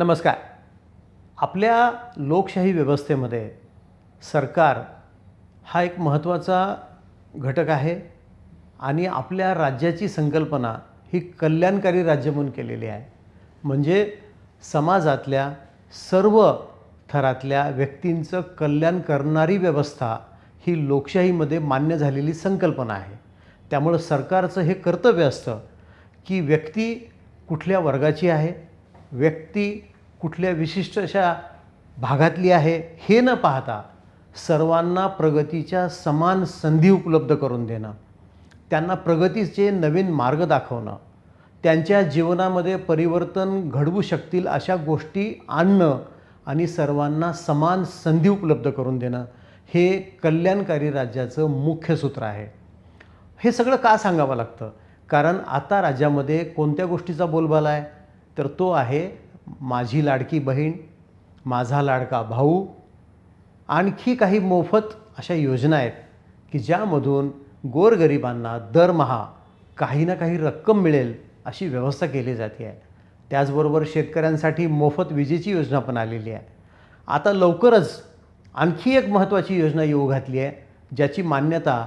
नमस्कार. आपल्या लोकशाही व्यवस्थेमध्ये सरकार हा एक महत्त्वाचा घटक आहे आणि आपल्या राज्याची संकल्पना ही कल्याणकारी राज्य म्हणून केलेली आहे. म्हणजे समाजातल्या सर्व थरातल्या व्यक्तींचं कल्याण करणारी व्यवस्था ही लोकशाहीमध्ये मान्य झालेली संकल्पना आहे. त्यामुळं सरकारचं हे कर्तव्य असतं की व्यक्ती कुठल्या वर्गाची आहे व्यक्ती कुठल्या विशिष्ट अशा भागातली आहे हे न पाहता सर्वांना प्रगतीच्या समान संधी उपलब्ध करून देणं त्यांना प्रगतीचे नवीन मार्ग दाखवणं त्यांच्या जीवनामध्ये परिवर्तन घडवू शकतील अशा गोष्टी आणणं आणि सर्वांना समान संधी उपलब्ध करून देणं हे कल्याणकारी राज्याचं मुख्य सूत्र आहे. हे सगळं का सांगावं लागतं? कारण आता राज्यामध्ये कोणत्या गोष्टीचा बोलबाला आहे? तर तो आहे माझी लाडकी बहीण माझा लाडका भाऊ आणखी काही मोफत अशा योजना आहेत की ज्यामधून गोरगरिबांना दरमहा काही ना काही रक्कम मिळेल अशी व्यवस्था केली जाते आहे. त्याचबरोबर शेतकऱ्यांसाठी मोफत विजेची योजना पण आलेली आहे. आता लवकरच आणखी एक महत्त्वाची योजना येऊ घातली आहे ज्याची मान्यता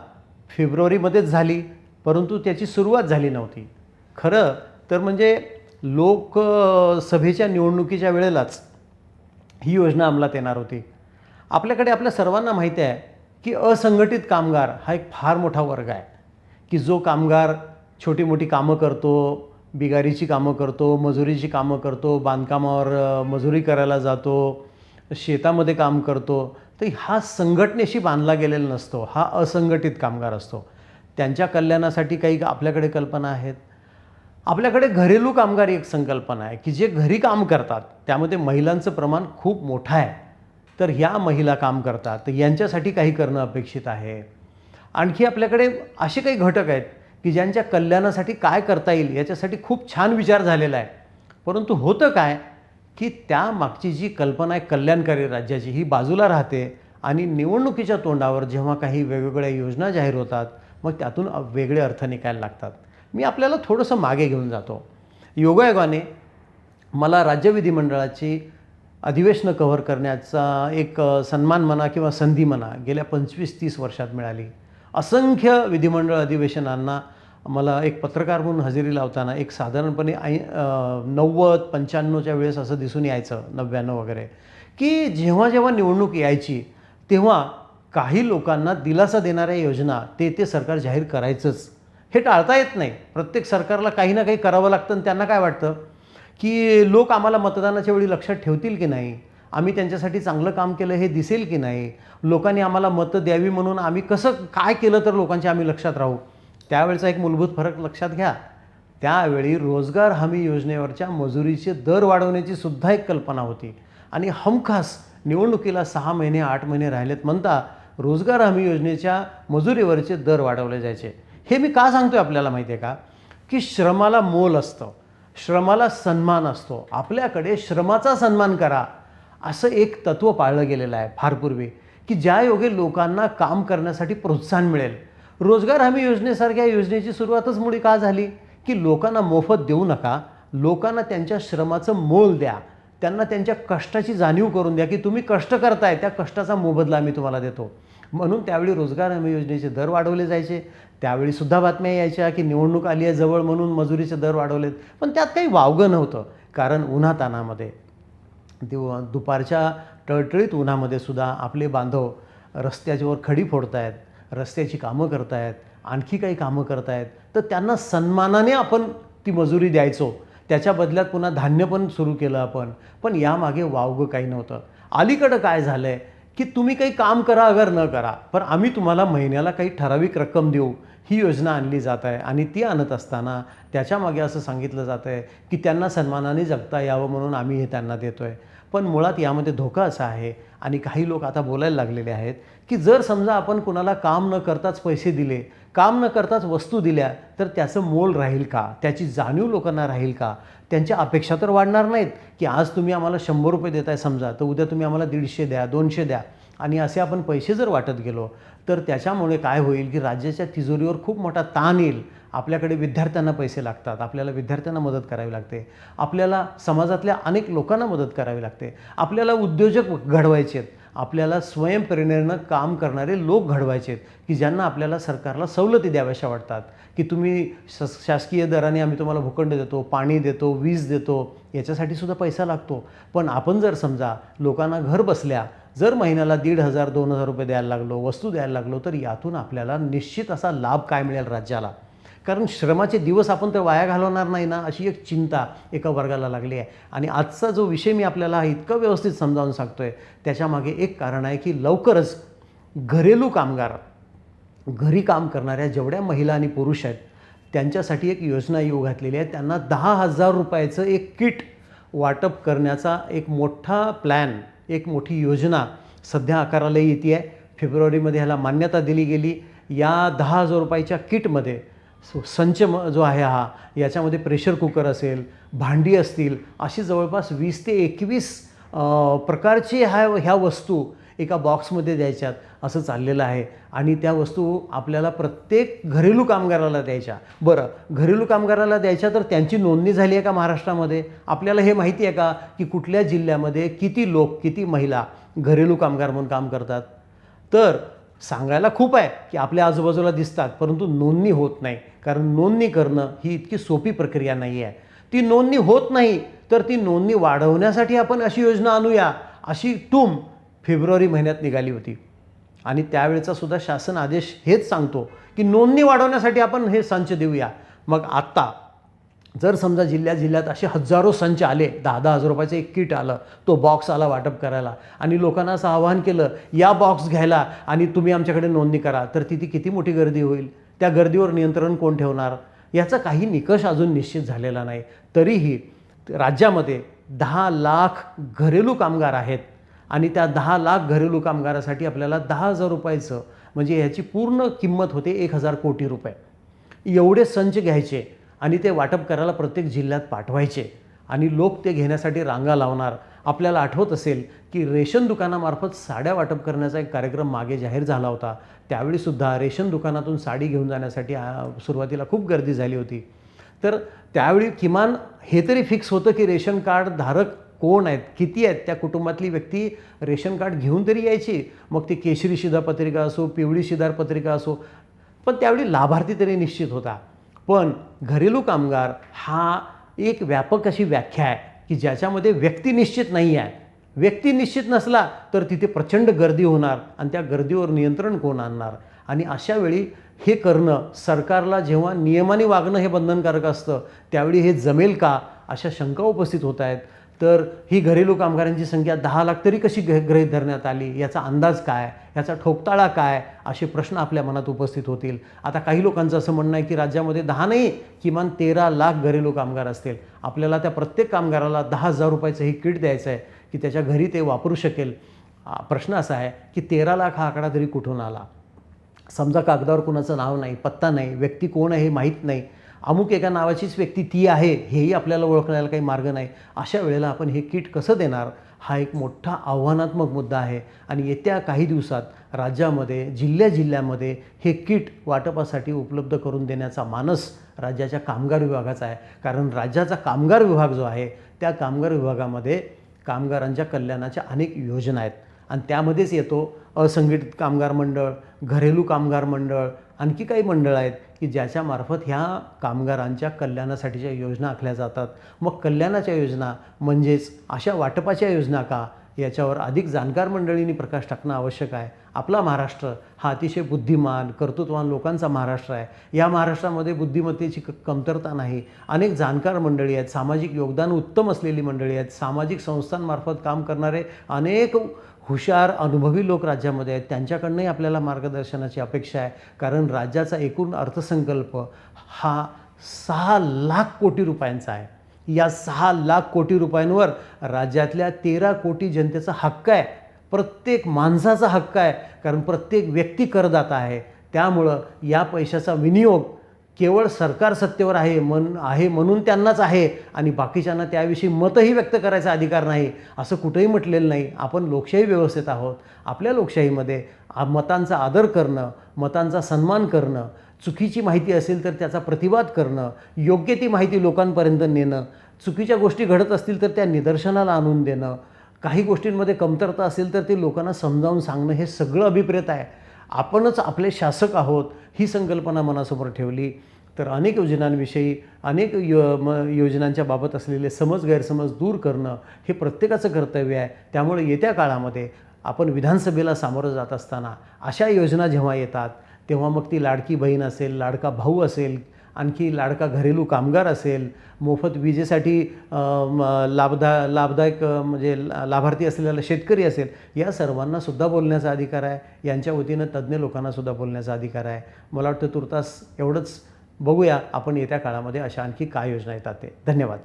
फेब्रुवारीमध्येच झाली परंतु त्याची सुरुवात झाली नव्हती. खरं तर म्हणजे लोकसभेच्या निवडणुकीच्या वेळेलाच ही योजना अंमलात येणार होती. आपल्याकडे आपल्या सर्वांना माहिती आहे की असंघटित कामगार हा एक फार मोठा वर्ग आहे. की जो कामगार छोटी मोठी कामं करतो बिगारीची कामं करतो मजुरीची कामं करतो बांधकामावर मजुरी करायला जातो शेतामध्ये काम करतो तर हा संघटनेशी बांधला गेलेला नसतो. हा असंघटित कामगार असतो. त्यांच्या कल्याणासाठी काही आपल्याकडे कल्पना आहेत? आपल्याकडे घरेलू कामगार एक संकल्पना आहे की जे घरी काम करतात त्यामध्ये महिलांचं प्रमाण खूप मोठं आहे. तर ह्या महिला काम करतात तर यांच्यासाठी काही करणं अपेक्षित आहे. आणखी आपल्याकडे असे काही घटक आहेत की ज्यांच्या कल्याणासाठी काय करता येईल याच्यासाठी खूप छान विचार झालेला आहे. परंतु होतं काय की त्या मागची जी कल्पना आहे कल्याणकारी राज्याची ही बाजूला राहते आणि निवडणुकीच्या तोंडावर जेव्हा काही वेगवेगळ्या योजना जाहीर होतात मग त्यातून वेगळे अर्थ निघायला लागतात. मी आपल्याला थोडंसं मागे घेऊन जातो. योगायोगाने मला राज्य विधिमंडळाची अधिवेशनं कव्हर करण्याचा एक सन्मान म्हणा किंवा संधी म्हणा गेल्या पंचवीस तीस वर्षात मिळाली. असंख्य विधिमंडळ अधिवेशनांना मला एक पत्रकार म्हणून हजेरी लावताना एक साधारणपणे ऐ नव्वद पंच्याण्णवच्या वेळेस असं दिसून यायचं नव्याण्णव वगैरे की जेव्हा जेव्हा निवडणूक यायची तेव्हा काही लोकांना दिलासा देणाऱ्या योजना ते ते सरकार जाहीर करायचंच. हे टाळता येत नाही. प्रत्येक सरकारला काही ना काही करावं लागतं आणि त्यांना काय वाटतं? की लोक आम्हाला मतदानाच्या वेळी लक्षात ठेवतील की नाही? आम्ही त्यांच्यासाठी चांगलं काम केलं हे दिसेल की नाही? लोकांनी आम्हाला मतं द्यावी म्हणून आम्ही कसं काय केलं तर लोकांच्या आम्ही लक्षात राहू? त्यावेळचा एक मूलभूत फरक लक्षात घ्या. त्यावेळी रोजगार हमी योजनेवरच्या मजुरीचे दर वाढवण्याची सुद्धा एक कल्पना होती. आणि हमखास निवडणुकीला सहा महिने आठ महिने राहिलेत म्हणता रोजगार हमी योजनेच्या मजुरीवरचे दर वाढवले जायचे. हे मी का सांगतोय आपल्याला माहिती आहे का? की श्रमाला मोल असतं. श्रमाला सन्मान असतो. आपल्याकडे श्रमाचा सन्मान करा. असं एक तत्त्व पाळलं गेलेलं आहे फार पूर्वी की ज्या योगे लोकांना काम करण्यासाठी प्रोत्साहन मिळेल. रोजगार हमी योजनेसारख्या योजनेची सुरुवातच मुळी का झाली? की लोकांना मोफत देऊ नका. लोकांना त्यांच्या श्रमाचं मोल द्या. त्यांना त्यांच्या कष्टाची जाणीव करून द्या की तुम्ही कष्ट करताय त्या कष्टाचा मोबदला आम्ही तुम्हाला देतो. म्हणून त्यावेळी रोजगार हमी योजनेचे दर वाढवले जायचे. त्यावेळी सुद्धा बातम्या यायच्या की निवडणूक आली आहे जवळ म्हणून मजुरीचे दर वाढवलेत. पण त्यात काही वावगं नव्हतं. कारण उन्हातानामध्ये दिव दुपारच्या टळटळीत उन्हामध्ये सुद्धा आपले बांधव रस्त्याच्यावर खडी फोडत आहेत रस्त्याची कामं करत आहेत आणखी काही कामं करत आहेत तर त्यांना सन्मानाने आपण ती मजुरी द्यायचो. त्याच्या बदल्यात पुन्हा धान्य पण सुरू केलं आपण. पण यामागे वावगं काही नव्हतं. अलीकडं काय झालं आहे की तुम्ही काही काम करा अगर न करा पण आम्ही तुम्हाला महिन्याला काही ठराविक रक्कम देऊ. ही योजना आणली जात आहे आणि ती आणत असताना त्याच्यामागे असं सांगितलं जातं आहे की त्यांना सन्मानाने जगता यावं म्हणून आम्ही हे त्यांना देतो आहे पण मुळात यामध्ये धोका असा आहे आणि काही लोक आता बोलायला लागलेले आहेत की जर समजा आपण कुणाला काम न करताच पैसे दिले काम न करताच वस्तू दिल्या तर त्याचं मोल राहील का? त्याची जाणीव लोकांना राहील का? त्यांच्या अपेक्षा तर वाढणार नाहीत की आज तुम्ही आम्हाला शंभर रुपये देताय समजा तर उद्या तुम्ही आम्हाला दीडशे द्या दोनशे द्या. आणि असे आपण पैसे जर वाटत गेलो तर त्याच्यामुळे काय होईल की राज्याच्या तिजोरीवर खूप मोठा ताण येईल. आपल्याकडे विद्यार्थ्यांना पैसे लागतात आपल्याला विद्यार्थ्यांना मदत करावी लागते. आपल्याला समाजातल्या अनेक लोकांना मदत करावी लागते. आपल्याला उद्योजक घडवायचे आहेत. आपल्याला स्वयंप्रेरणेनं काम करणारे लोक घडवायचे आहेत की ज्यांना आपल्याला सरकारला सवलती द्याव्याशा वाटतात. की तुम्ही श शासकीय दराने आम्ही तुम्हाला भूखंड देतो पाणी देतो वीज देतो याच्यासाठी सुद्धा पैसा लागतो. पण आपण जर समजा लोकांना घर बसल्या जर महिन्याला दीड हजार दोन हजार रुपये द्यायला लागलो वस्तू द्यायला लागलो तर यातून आपल्याला निश्चित असा लाभ काय मिळेल राज्याला? कारण श्रमाचे दिवस आपण तर वाया घालवणार नाही ना अशी एक चिंता एका वर्गाला लागली आहे. आणि आजचा जो विषय मी आपल्याला हा इतकं व्यवस्थित समजावून सांगतो आहे त्याच्यामागे एक कारण आहे की लवकरच घरेलू कामगार घरी काम करणाऱ्या जेवढ्या महिला आणि पुरुष आहेत त्यांच्यासाठी एक योजना येऊ घातलेली आहे. त्यांना दहा हजार रुपयाचं एक किट वाटप करण्याचा एक मोठा प्लॅन एक मोठी योजना सध्या आकाराला येते आहे. फेब्रुवारीमध्ये ह्याला मान्यता दिली गेली. या दहा हजार रुपयाच्या किटमध्ये संच म जो आहे हा याच्यामध्ये प्रेशर कुकर असेल भांडी असतील अशी जवळपास वीस ते एकवीस प्रकारची ह्या ह्या वस्तू एका बॉक्समध्ये द्यायच्यात असं चाललेलं आहे. आणि त्या वस्तू आपल्याला प्रत्येक घरेलू कामगाराला द्यायच्या. बरं घरेलू कामगाराला द्यायच्या तर त्यांची नोंदणी झाली आहे का महाराष्ट्रामध्ये? आपल्याला हे माहिती आहे का की कुठल्या जिल्ह्यामध्ये किती लोक किती महिला घरेलू कामगार म्हणून काम करतात? तर सांगायला खूप आहे की आपल्या आजूबाजूला दिसतात परंतु नोंदणी होत नाही. कारण नोंदणी करणं ही इतकी सोपी प्रक्रिया नाही आहे. ती नोंदणी होत नाही तर ती नोंदणी वाढवण्यासाठी आपण अशी योजना आणूया. अशी टूम फेब्रुवारी महिन्यात निघाली होती. आणि त्यावेळेचा सुद्धा शासन आदेश हेच सांगतो की नोंदणी वाढवण्यासाठी आपण हे संच देऊया. मग आत्ता जर समजा जिल्ह्या जिल्ह्यात असे हजारो संच आले दहा दहा हजार रुपयाचं एक किट आलं तो बॉक्स आला वाटप करायला आणि लोकांना असं आवाहन केलं या बॉक्स घ्यायला आणि तुम्ही आमच्याकडे नोंदणी करा तर तिथे किती मोठी गर्दी होईल? त्या गर्दीवर नियंत्रण कोण ठेवणार? याचा काही निकष अजून निश्चित झालेला नाही. तरीही राज्यामध्ये दहा लाख घरेलू कामगार आहेत आणि त्या दहा लाख घरेलू कामगारासाठी आपल्याला दहा हजार रुपयाचं म्हणजे ह्याची पूर्ण किंमत होते एक हजार कोटी रुपये. एवढे संच घ्यायचे आणि ते वाटप करायला प्रत्येक जिल्ह्यात पाठवायचे. आणि लोक ते घेण्यासाठी रांगा लावणार. आपल्याला आठवत असेल की रेशन दुकानामार्फत साड्या वाटप करण्याचा एक कार्यक्रम मागे जाहीर झाला होता. त्यावेळीसुद्धा रेशन दुकानातून साडी घेऊन जाण्यासाठी सुरुवातीला खूप गर्दी झाली होती. तर त्यावेळी किमान हे तरी फिक्स होतं की रेशन कार्ड धारक कोण आहेत किती आहेत त्या कुटुंबातली व्यक्ती रेशन कार्ड घेऊन तरी यायची. मग ती केशरी शिधापत्रिका असो पिवळी शिधापत्रिका असो. पण त्यावेळी लाभार्थी तरी निश्चित होता. पण घरेलू कामगार हा एक व्यापक अशी व्याख्या आहे की ज्याच्यामध्ये व्यक्ती निश्चित नाही आहे. व्यक्ती निश्चित नसला तर तिथे प्रचंड गर्दी होणार आणि त्या गर्दीवर नियंत्रण कोण आणणार? आणि अशा वेळी हे करणं सरकारला जेव्हा नियमाने वागणं हे बंधनकारक असतं त्यावेळी हे जमेल का? अशा शंका उपस्थित होत आहेत. तर ही घरेलू कामगारांची संख्या दहा लाख तरी कशी घ गृहीत धरण्यात आली? याचा अंदाज काय? याचा ठोकताळा काय? असे प्रश्न आपल्या मनात उपस्थित होतील. आता काही लोकांचं असं म्हणणं आहे की राज्यामध्ये दहा नाही किमान तेरा लाख घरेलू कामगार असतील. आपल्याला त्या प्रत्येक कामगाराला दहा हजार रुपयाचं हे किट द्यायचं आहे की त्याच्या घरी ते वापरू शकेल. प्रश्न असा आहे की तेरा लाख हा आकडा तरी कुठून आला? समजा कागदावर कुणाचं नाव नाही पत्ता नाही व्यक्ती कोण आहे हे माहीत नाही. अमुक एका नावाचीच व्यक्ती ती आहे हेही आपल्याला ओळखण्याला काही मार्ग नाही. अशा वेळेला आपण हे किट कसं देणार? हा एक मोठा आव्हानात्मक मुद्दा आहे. आणि येत्या काही दिवसात राज्यामध्ये जिल्ह्या जिल्ह्यामध्ये हे किट वाटपासाठी उपलब्ध करून देण्याचा मानस राज्याच्या कामगार विभागाचा आहे. कारण राज्याचा कामगार विभाग जो आहे त्या कामगार विभागामध्ये कामगारांच्या कल्याणाच्या अनेक योजना आहेत. आणि त्यामध्येच येतो असंघटित कामगार मंडळ घरेलू कामगार मंडळ आणखी काही मंडळ आहेत की ज्याच्यामार्फत ह्या कामगारांच्या कल्याणासाठीच्या योजना आखल्या जातात. मग कल्याणाच्या योजना म्हणजेच अशा वाटपाच्या योजना का? याच्यावर अधिक जाणकार मंडळींनी प्रकाश टाकणं आवश्यक आहे. आपला महाराष्ट्र हा अतिशय बुद्धिमान कर्तृत्वान लोकांचा महाराष्ट्र आहे. या महाराष्ट्रामध्ये बुद्धिमत्तेची क कमतरता नाही. अनेक जाणकार मंडळी आहेत सामाजिक योगदान उत्तम असलेली मंडळी आहेत सामाजिक संस्थांमार्फत काम करणारे अनेक हुशार अनुभवी लोक राज्यामध्ये आहेत. त्यांच्याकडनंही आपल्याला मार्गदर्शनाची अपेक्षा आहे. कारण राज्याचा एकूण अर्थसंकल्प हा सहा लाख कोटी रुपयांचा आहे. या सहा लाख कोटी रुपयांवर राज्यातल्या तेरा कोटी जनतेचा हक्क आहे. प्रत्येक माणसाचा हक्क आहे. कारण प्रत्येक व्यक्ती करदाता आहे. त्यामुळं या पैशाचा विनियोग केवळ सरकार सत्तेवर आहे मन आहे म्हणून त्यांनाच आहे आणि बाकीच्यांना त्याविषयी मतही व्यक्त करायचा अधिकार नाही असं कुठंही म्हटलेलं नाही. आपण लोकशाही व्यवस्थेत आहोत. आपल्या लोकशाहीमध्ये आ- मतांचा आदर करणं मतांचा सन्मान करणं चुकीची माहिती असेल तर त्याचा प्रतिवाद करणं योग्य ती माहिती लोकांपर्यंत नेणं चुकीच्या गोष्टी घडत असतील तर त्या निदर्शनाला आणून देणं काही गोष्टींमध्ये कमतरता असेल तर ते लोकांना समजावून सांगणं हे सगळं अभिप्रेत आहे. आपणच आपले शासक आहोत ही संकल्पना मनासमोर ठेवली. तर अनेक योजनांविषयी अनेक यो म योजनांच्या बाबत असलेले समज गैरसमज दूर करणं हे प्रत्येकाचं कर्तव्य आहे. त्यामुळे येत्या काळामध्ये आपण विधानसभेला सामोरं जात असताना अशा योजना जेव्हा येतात तेव्हा मग ती लाडकी बहीण असेल लाडका भाऊ असेल आणखी लाडका घरेलू कामगार असेल मोफत विजेसाठी लाभदा लाभदायक म्हणजे ला- लाभार्थी असलेला शेतकरी असेल या सर्वांना सुद्धा बोलण्याचा अधिकार आहे. यांच्या वतीनं तज्ज्ञ लोकांना सुद्धा बोलण्याचा अधिकार आहे. मला वाटतं तुर्तास एवढंच बघूया. आपण येत्या काळामध्ये अशा आणखी काय योजना येतात ते. धन्यवाद.